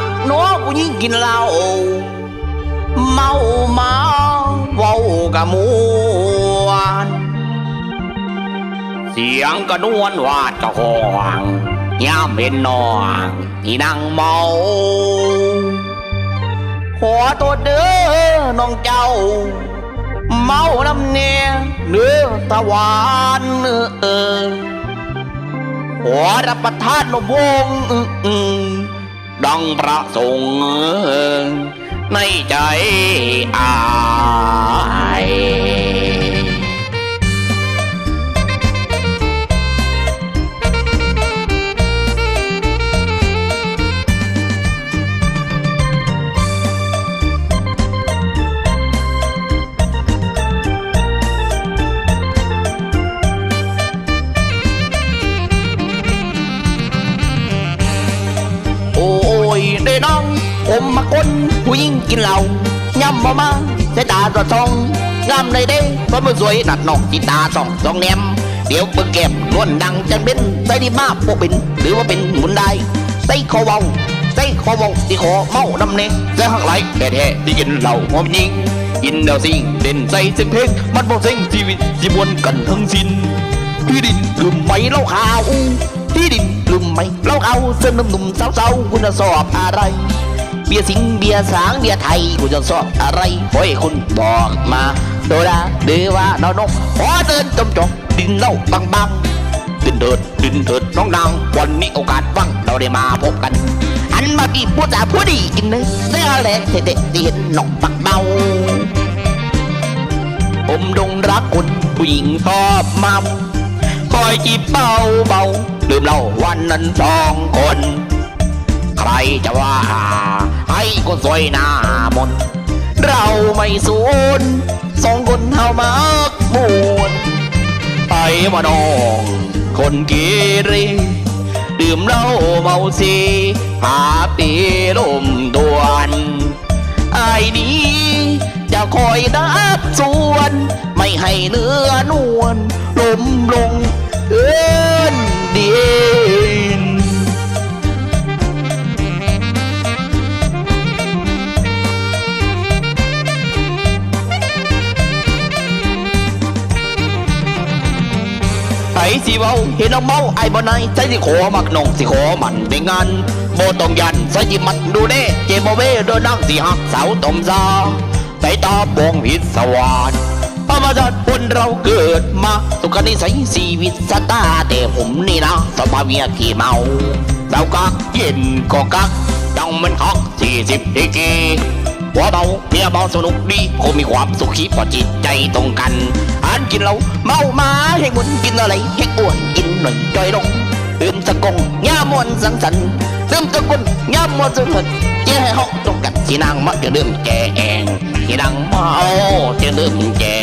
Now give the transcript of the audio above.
มักนัวผู้หญิงกินเหล้าเมามาเว้ากะมวนเสียงกระนวนวาดกระหองย่ามเห็นนองที่นั่งเมาขอตัวเด้อน้องเจ้า เมาน้ำเนียเนื้อตะวันเออขอรับประทานนมวง ดังประสงฆ์ในใจอา ผมมาคนผู้หญิงกินเหล้าย่ำมามาใส่ตาตรอดทองงามเลยเด้เพราะมันสวยหนัดนอกที่ตาสองสองแนมเดี๋ยวเบิ่งแก็บนวลดังจังเป็นใส่ดีมากพวกเป็นหรือว่าเป็นหมุนได้ใส่คอเบาใส่คอเบาที่คอเมาดำเนงใส่หักไหลแท้ๆที่กินเหล้าหอมยิงกินเดาสิงเด่นใส่เสียงเพลงมันบอกเสียงชีวิตสิบวนกันทั้งสิ้นที่ดินลืมไหมเล่าข่าวที่ดินลืมไหมเล่าเอาเส้นหนุ่มๆสาวๆคุณจะสอบอะไร เบียร์สิงเบียร์สางเบียร์ไทยคุณจะสอบอะไรขอให้คุณบอกมาโดดาเดว่าดาวนกขอเดินจมจมดินเล่าบางบางดินเถิดดินเถิดน้องนางวันนี้โอกาสว่างเราได้มาพบกัน อันมากี่พูดจาพูดดีกินเลยได้อะไรเด็ดๆที่เห็นนกปักเบาผมดงรักคนผู้หญิงชอบมาคอยจีบเบาเบาลืมเล่าวันนั้นสองคน ใครจะว่าให้คนสวยหน้ามน เราไม่สูญสองคนเฮามักมวนไปว่าน้องคนกีเรดื่มเหล้าเมาซีหาปีลมดวนไอ้ายนี้จะคอยดับส่วน ไม่ให้เนื้อนวล สิเว้าเห็นน้องเมาไอ้บ่นายใจสิขอมักน้องสิขอมันได้งานบ่ต้องยันใส่จิมันดูเด้เจบ่เว้โดนนั่งสิหักสาวต้มซาใส่ตาบวงพิศวาสธรรมชาติคนเราเกิดมาสุขนิสัยชีวิตสตาแต่ผมนี่นะสมาเมียที่เมาเรากักเย็นก็กักต้องมันคักสี่สิบดีกี หัวเบาเมียเบาสนุกดีคงมีความสุขขีพอจิตใจตรงกันอ่านกินเหล้าเมามาให้หมุนกินอะไรให้อ้วนกินหน่อยจอยลงตื่นสะกงย่ามวนสังสรรค์ซึมตะกุนย่ามวนสุดหดเจ้ให้หอกตรงกันสีนางมักจะเริ่มแก่เองสีนางเมาจะเริ่มแก่